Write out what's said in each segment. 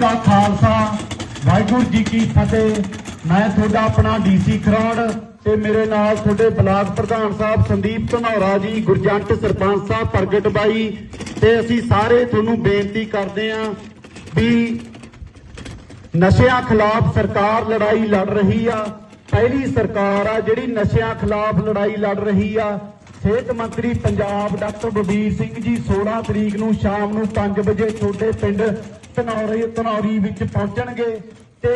ਕਾ ਖਾਲਸਾ। ਵਾਹਿਗੁਰੂ ਜੀ ਕੀ ਫਤਿਹ। ਮੈਂ ਤੁਹਾਡਾ ਆਪਣਾ ਡੀਸੀ ਖਰੜ ਤੇ ਮੇਰੇ ਨਾਲ ਤੁਹਾਡੇ ਬਲਾਕ ਪ੍ਰਧਾਨ ਸਾਹਿਬ ਸੰਦੀਪ ਧਨੌਰਾ ਜੀ ਗੁਰਜੰਟ ਸਰਪੰਚ ਸਾਹਿਬ ਪ੍ਰਗਟ ਬਾਈ ਤੇ ਅਸੀਂ ਸਾਰੇ ਤੁਹਾਨੂੰ ਬੇਨਤੀ ਕਰਦੇ ਆਂ ਵੀ ਨਸ਼ਿਆਂ ਖਿਲਾਫ ਸਰਕਾਰ ਲੜਾਈ ਲੜ ਰਹੀ ਆ। ਪਹਿਲੀ ਸਰਕਾਰ ਆ ਜਿਹੜੀ ਨਸ਼ਿਆਂ ਖਿਲਾਫ ਲੜਾਈ ਲੜ ਰਹੀ ਆ। ਸਿਹਤ ਮੰਤਰੀ ਪੰਜਾਬ ਡਾਕਟਰ ਬਲਬੀਰ ਸਿੰਘ ਜੀ 16 ਤਰੀਕ ਨੂੰ ਸ਼ਾਮ ਨੂੰ 5 ਵਜੇ ਤੁਹਾਡੇ ਪਿੰਡ ਧਨੌਰੀ ਧਨੌਰੀ ਵਿੱਚ ਪਹੁੰਚਣਗੇ ਤੇ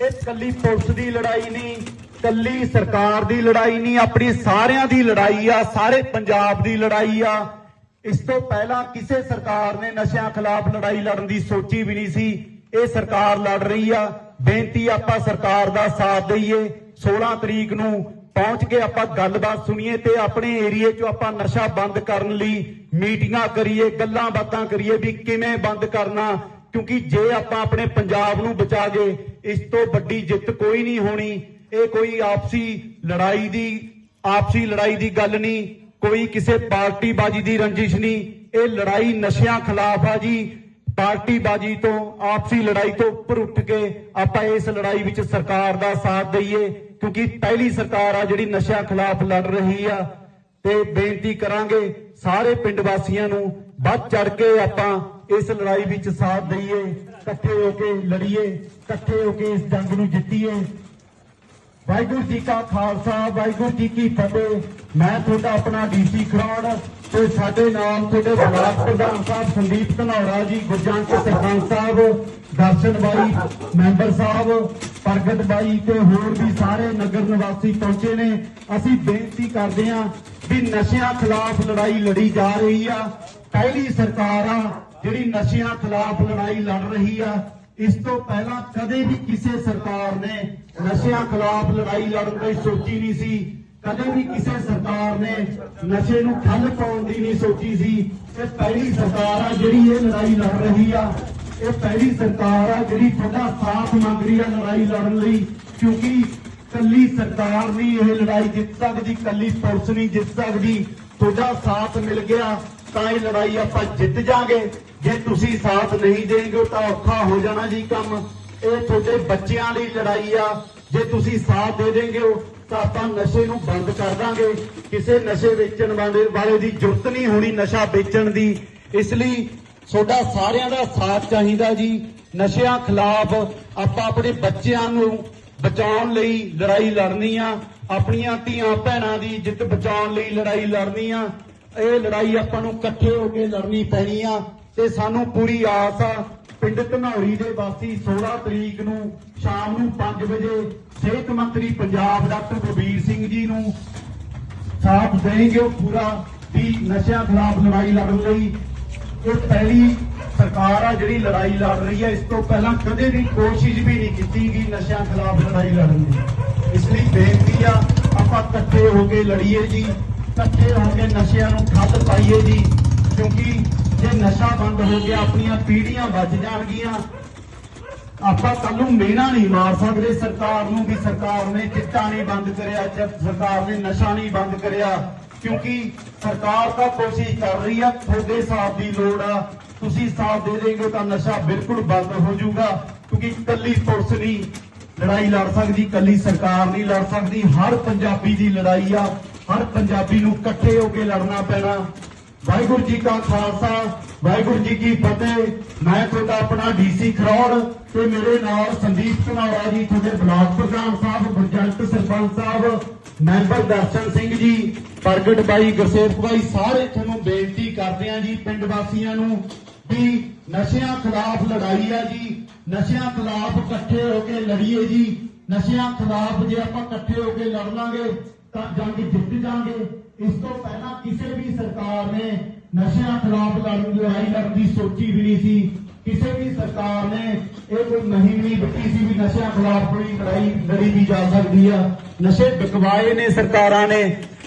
ਇਹ ਕੱਲੀ ਪੁਲਿਸ ਦੀ ਲੜਾਈ ਨਹੀਂ, ਕੱਲੀ ਸਰਕਾਰ ਦੀ ਲੜਾਈ ਨਹੀਂ, ਆਪਣੀ ਸਾਰਿਆਂ ਦੀ ਲੜਾਈ ਆ, ਸਾਰੇ ਪੰਜਾਬ ਦੀ ਲੜਾਈ ਆ। ਇਸ ਤੋਂ ਪਹਿਲਾਂ ਕਿਸੇ ਸਰਕਾਰ ਨੇ ਨਸ਼ਿਆਂ ਖਿਲਾਫ ਲੜਾਈ ਲੜਨ ਦੀ ਸੋਚੀ ਵੀ ਨਹੀਂ ਸੀ। ਇਹ ਸਰਕਾਰ ਲੜ ਰਹੀ ਆ, ਬੇਨਤੀ ਆਪਾਂ ਸਰਕਾਰ ਦਾ ਸਾਥ ਦਈਏ। 16 ਤਰੀਕ ਨੂੰ ਪਹੁੰਚ ਕੇ ਆਪਾਂ ਗੱਲਬਾਤ ਸੁਣੀਏ ਤੇ ਆਪਣੇ ਏਰੀਏ 'ਚੋਂ ਆਪਾਂ ਨਸ਼ਾ ਬੰਦ ਕਰਨ ਲਈ ਮੀਟਿੰਗਾਂ ਕਰੀਏ, ਗੱਲਾਂ ਬਾਤਾਂ ਕਰੀਏ ਵੀ ਕਿਵੇਂ ਬੰਦ ਕਰਨਾ ਕਿਉਂਕਿ ਜੇ ਆਪਾਂ ਆਪਣੇ ਪੰਜਾਬ ਨੂੰ ਬਚਾ ਗਏ ਇਸ ਤੋਂ ਵੱਡੀ ਜਿੱਤ ਕੋਈ ਨਹੀਂ ਹੋਣੀ। ਇਹ ਕੋਈ ਆਪਸੀ ਲੜਾਈ ਦੀ, ਆਪਸੀ ਲੜਾਈ ਦੀ ਗੱਲ ਨਹੀਂ। ਕੋਈ ਕਿਸੇ ਪਾਰਟੀ ਬਾਜੀ ਦੀ ਰੰਜਿਸ਼ ਨਹੀਂ। ਇਹ ਲੜਾਈ ਨਸ਼ਿਆਂ ਖਿਲਾਫ ਆ ਜੀ। ਪਾਰਟੀ ਬਾਜੀ ਤੋਂ, ਆਪਸੀ ਲੜਾਈ ਤੋਂ ਉੱਪਰ ਉੱਠ ਕੇ ਆਪਾਂ ਇਸ ਲੜਾਈ ਵਿੱਚ ਸਰਕਾਰ ਦਾ ਸਾਥ ਦਈਏ। ਕਿਉਂਕਿ ਪਹਿਲੀ ਸਰਕਾਰ ਆ ਜਿਹੜੀ ਨਸ਼ਿਆਂ ਖਿਲਾਫ ਲੜ ਰਹੀ ਆ। ਤੇ ਬੇਨਤੀ ਕਰਾਂਗੇ ਸਾਰੇ ਪਿੰਡ ਵਾਸੀਆਂ ਨੂੰ ਵੱਧ ਚੜ ਕੇ ਆਪਾਂ ਇਸ ਲੜਾਈ ਵਿੱਚ ਸਾਥ ਦਈਏ, ਇਕੱਠੇ ਹੋ ਕੇ ਲੜੀਏ, ਇਕੱਠੇ ਹੋ ਕੇ ਇਸ ਜੰਗ ਨੂੰ ਜਿੱਤੀਏ। ਵਾਹਿਗੁਰੂ ਜੀ ਕਾ ਖਾਲਸਾ, ਵਾਹਿਗੁਰੂ ਜੀ ਕੀ ਫਤਿਹ। ਮੈਂ ਤੁਹਾਡਾ ਆਪਣਾ ਡੀਸੀ ਖਰੜ ਤੇ ਸਾਡੇ ਨਾਲ ਤੁਹਾਡੇ ਬਲਾਕ ਪ੍ਰਧਾਨ ਸਾਹਿਬ ਸੰਦੀਪ ਧਨੌਰਾ ਜੀ, ਗੁਰਜੰਟ ਸਰਪੰਚ ਸਾਹਿਬ, ਦਰਸ਼ਨ ਬਾਈ ਮੈਂਬਰ ਸਾਹਿਬ, ਪ੍ਰਗਟ ਬਾਈ ਤੇ ਹੋਰ ਵੀ ਸਾਰੇ ਨਗਰ ਨਿਵਾਸੀ ਪਹੁੰਚੇ ਨੇ। ਅਸੀਂ ਬੇਨਤੀ ਕਰਦੇ ਹਾਂ ਵੀ ਨਸ਼ਿਆਂ ਖਿਲਾਫ ਲੜਾਈ ਲੜੀ ਜਾ ਰਹੀ ਆ। ਪਹਿਲੀ ਸਰਕਾਰ ਆ, ਜਿਹੜੀ ਨਸ਼ਿਆਂ ਖਿਲਾਫ ਲੜਾਈ ਲੜ ਰਹੀ ਆ, ਇਸ ਤੋਂ ਪਹਿਲਾਂ ਕਦੇ ਵੀ ਕਿਸੇ ਸਰਕਾਰ ਨੇ ਨਸ਼ਿਆਂ ਖਿਲਾਫ ਲੜਾਈ ਲੜਨ ਦੀ ਸੋਚੀ ਨਹੀਂ ਸੀ। ਕਦੇ ਵੀ ਕਿਸੇ ਸਰਕਾਰ ਨੇ ਨਸ਼ੇ ਨੂੰ ਠੱਲ ਪਾਉਣ ਦੀ ਨਹੀਂ ਸੋਚੀ ਸੀ। ਇਹ ਪਹਿਲੀ ਸਰਕਾਰ ਆ ਜਿਹੜੀ ਇਹ ਲੜਾਈ ਲੜ ਰਹੀ ਆ। ਇਹ ਪਹਿਲੀ ਸਰਕਾਰ ਆ ਜਿਹੜੀ ਤੁਹਾਡਾ ਸਾਥ ਮੰਗ ਰਹੀ ਆ ਲੜਾਈ ਲੜਨ ਲਈ, ਕਿਉਂਕਿ ਕੱਲੀ ਸਰਕਾਰ ਨਹੀਂ ਇਹ ਲੜਾਈ ਜਿੱਤ ਸਕਦੀ, ਕੱਲੀ ਪੁਲਿਸ ਨਹੀਂ ਜਿੱਤ ਸਕਦੀ। ਤੁਹਾਡਾ ਸਾਥ ਮਿਲ ਗਿਆ। ਤਾਂ ਇਹ ਲੜਾਈ ਆਪਾਂ ਜਿੱਤ ਜਾਾਂਗੇ। ਜੇ ਤੁਸੀਂ ਸਾਥ ਨਹੀਂ ਦੇਂਗੇ ਤਾਂ ਔਖਾ ਹੋ ਜਾਣਾ ਜੀ ਕੰਮ। ਇਹ ਤੁਹਾਡੇ ਬੱਚਿਆਂ ਲਈ ਲੜਾਈ ਆ। ਜੇ ਤੁਸੀਂ ਸਾਥ ਦੇ ਦੇਂਗੇ ਤਾਂ ਆਪਾਂ ਨਸ਼ੇ ਨੂੰ ਬੰਦ ਕਰ ਦਾਂਗੇ। ਕਿਸੇ ਨਸ਼ੇ ਵੇਚਣ ਵਾਲੇ ਦੀ ਜ਼ਰੂਰਤ ਨਹੀਂ ਹੋਣੀ ਨਸ਼ਾ ਵੇਚਣ ਦੀ। ਇਸ ਲਈ ਤੁਹਾਡਾ ਸਾਰਿਆਂ ਦਾ ਸਾਥ ਚਾਹੀਦਾ ਜੀ। ਨਸ਼ਿਆਂ ਖਿਲਾਫ ਆਪਾਂ ਆਪਣੇ ਬੱਚਿਆਂ ਨੂੰ ਬਚਾਉਣ ਲਈ ਲੜਾਈ ਲੜਨੀ ਆ। ਆਪਣੀਆਂ ਧੀਆਂ ਭੈਣਾਂ ਦੀ ਇੱਜ਼ਤ ਬਚਾਉਣ ਲਈ ਲੜਾਈ ਲੜਨੀ ਆ। ਇਹ ਲੜਾਈ ਆਪਾਂ ਨੂੰ ਇਕੱਠੇ ਹੋ ਕੇ ਲੜਨੀ ਪੈਣੀ ਆ ਤੇ ਸਾਨੂੰ ਪੂਰੀ ਆਸ ਆ। ਪਿੰਡ ਧਨੌਰੀ ਦੇ ਵਾਸੀ 16 ਤਰੀਕ ਨੂੰ ਸ਼ਾਮ ਨੂੰ 5 ਵਜੇ ਸਿਹਤ ਮੰਤਰੀ ਪੰਜਾਬ ਡਾਕਟਰ ਬਲਬੀਰ ਸਿੰਘ ਜੀ ਨੂੰ ਸਾਥ ਦੇਣਗੇ ਉਹ ਪੂਰਾ ਵੀ ਨਸ਼ਿਆਂ ਖਿਲਾਫ ਲੜਾਈ ਲੜਨ ਲਈ। ਇਹ ਪਹਿਲੀ ਸਰਕਾਰ ਆ ਜਿਹੜੀ ਲੜਾਈ ਲੜ ਰਹੀ ਹੈ ਇਸ ਤੋਂ ਪਹਿਲਾਂ ਕਦੇ ਵੀ ਕੋਸ਼ਿਸ਼ ਵੀ ਨਹੀਂ ਕੀਤੀ ਗਈ ਨਸ਼ਿਆਂ ਖਿਲਾਫ ਲੜਾਈ ਲੜਨ ਦੀ। ਇਸ ਲਈ ਬੇਨਤੀ ਆ, ਆਪਾਂ ਇਕੱਠੇ ਹੋ ਕੇ ਲੜੀਏ ਜੀ। ਇਕੱਠੇ ਹੋ ਕੇ ਨਸ਼ਿਆਂ ਨੂੰ ਠੱਲ ਪਾਈਏ ਜੀ, ਕਿਉਂਕਿ ਜੇ ਨਸ਼ਾ ਬੰਦ ਹੋ ਗਿਆ, ਆਪਣੀਆਂ ਪੀੜ੍ਹੀਆਂ ਬਚ ਜਾਣਗੀਆਂ। ਆਪਾਂ ਕੱਲ ਨੂੰ ਮੇਣਾ ਨਹੀਂ ਮਾਰ ਸਕਦੇ। ਸਰਕਾਰ ਨੂੰ ਵੀ ਸਰਕਾਰ ਨੇ ਚਿੱਟਾ ਨਹੀਂ ਬੰਦ ਕਰਿਆ ਸਰਕਾਰ ਨੇ ਨਸ਼ਾ ਨਹੀਂ ਬੰਦ ਕਰਿਆ, ਕਿਉਂਕਿ ਸਰਕਾਰ ਤਾਂ ਕੋਸ਼ਿਸ਼ ਕਰ ਰਹੀ ਆ, ਤੁਹਾਡੇ ਸਾਥ ਦੀ ਲੋੜ ਆ। ਤੁਸੀਂ ਸਾਥ ਦੇ ਦੇਗੇ ਤਾਂ ਨਸ਼ਾ ਬਿਲਕੁਲ ਬੰਦ ਹੋ ਜਾਊਗਾ, ਕਿਉਂਕਿ ਇਕੱਲੀ ਪੁਲਿਸ ਨਹੀਂ ਲੜਾਈ ਲੜ ਸਕਦੀ ਕੱਲੀ ਸਰਕਾਰ ਨਹੀਂ ਲੜ ਸਕਦੀ। ਹਰ ਪੰਜਾਬੀ ਦੀ ਲੜਾਈ ਆ। ਹਰ ਪੰਜਾਬੀ ਨੂੰ ਇਕੱਠੇ ਹੋ ਕੇ ਲੜਨਾ ਪੈਣਾ। ਵਾਹਿਗੁਰੂ ਜੀ ਕਾ ਖਾਲਸਾ, ਵਾਹਿਗੁਰੂ ਜੀ ਕੀ ਫਤਿਹ। ਮੈਂ ਤੁਹਾਡਾ ਆਪਣਾ ਡੀਸੀ ਖਰੌੜ ਤੇ ਮੇਰੇ ਨਾਲ ਸੰਦੀਪ ਧਨੌਰਾ ਜੀ, ਤੁਹਾਡੇ ਬਲਾਕ ਪ੍ਰਧਾਨ ਸਾਹਿਬ, ਗੁਰਜੰਟ ਸਰਪੰਚ ਸਾਹਿਬ, ਮੈਂਬਰ ਦਰਸ਼ਨ ਸਿੰਘ ਜੀ, ਪ੍ਰਗਟ ਬਾਈ, ਗੁਰਸੇਵਕ ਬਾਈ, ਸਾਰੇ ਤੁਹਾਨੂੰ ਬੇਨਤੀ ਕਰਦੇ ਆ ਜੀ ਪਿੰਡ ਵਾਸੀਆਂ ਨੂੰ ਵੀ ਨਸ਼ਿਆਂ ਖਿਲਾਫ ਲੜਾਈ ਆ ਜੀ। ਨਸ਼ਿਆਂ ਖਿਲਾਫ ਇਕੱਠੇ ਹੋ ਕੇ ਲੜੀਏ ਜੀ। ਨਸ਼ਿਆਂ ਖਿਲਾਫ ਜੇ ਆਪਾਂ ਇਕੱਠੇ ਹੋ ਕੇ ਲੜ ਲਾਂਗੇ ਤਾਂ ਜੰਗ ਜਿੱਤ ਜਾਾਂਗੇ ਇਸ ਤੋਂ ਪਹਿਲਾਂ ਕਿਸੇ ਵੀ ਸਰਕਾਰ ਨੇ ਨਸ਼ਿਆਂ ਖਿਲਾਫ ਲੜਾਈ ਲੜਨ ਦੀ ਸੋਚੀ ਵੀ ਨਹੀਂ ਸੀ। ਕਿਸੇ ਵੀ ਸਰਕਾਰ ਨੇ ਇਹ ਕੋਈ ਨਹੀਂ ਨਹੀਂ ਬੱਤੀ ਸੀ ਵੀ ਨਸ਼ਿਆਂ ਖਿਲਾਫ ਕੋਈ ਲੜਾਈ ਲੜੀ ਵੀ ਜਾ ਸਕਦੀ ਆ। ਨਸ਼ੇ ਬਕਵਾਏ ਨੇ ਸਰਕਾਰਾਂ ਨੇ,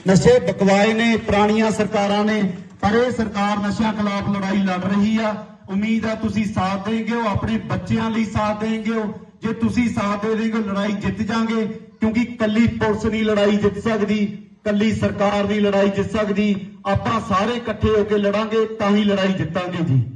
ਨਸ਼ੇ ਬਕਵਾਏ ਨੇ ਪੁਰਾਣੀਆਂ ਸਰਕਾਰਾਂ ਨੇ, ਪਰ ਇਹ ਸਰਕਾਰ ਨਸ਼ਿਆਂ ਖਿਲਾਫ ਲੜਾਈ ਲੜ ਰਹੀ ਆ। ਉਮੀਦ ਆ ਤੁਸੀਂ ਸਾਥ ਦੇਂਗੇ ਹੋ ਆਪਣੇ ਬੱਚਿਆਂ ਲਈ ਸਾਥ ਦੇਂਗੇ ਹੋ ਜੇ ਤੁਸੀਂ ਸਾਥ ਦੇ ਦੇਗੇ ਲੜਾਈ ਜਿੱਤ ਜਾਾਂਗੇ ਕਿਉਂਕਿ ਕੱਲੀ ਪੁਲਿਸ ਨਹੀਂ ਲੜਾਈ ਜਿੱਤ ਸਕਦੀ, ਕੱਲੀ ਸਰਕਾਰ ਨਹੀਂ ਲੜਾਈ ਜਿੱਤ ਸਕਦੀ, ਆਪਾਂ ਸਾਰੇ ਇਕੱਠੇ ਹੋ ਕੇ ਲੜਾਂਗੇ, ਤਾਂ ਹੀ ਲੜਾਈ ਜਿੱਤਾਂਗੇ ਜੀ।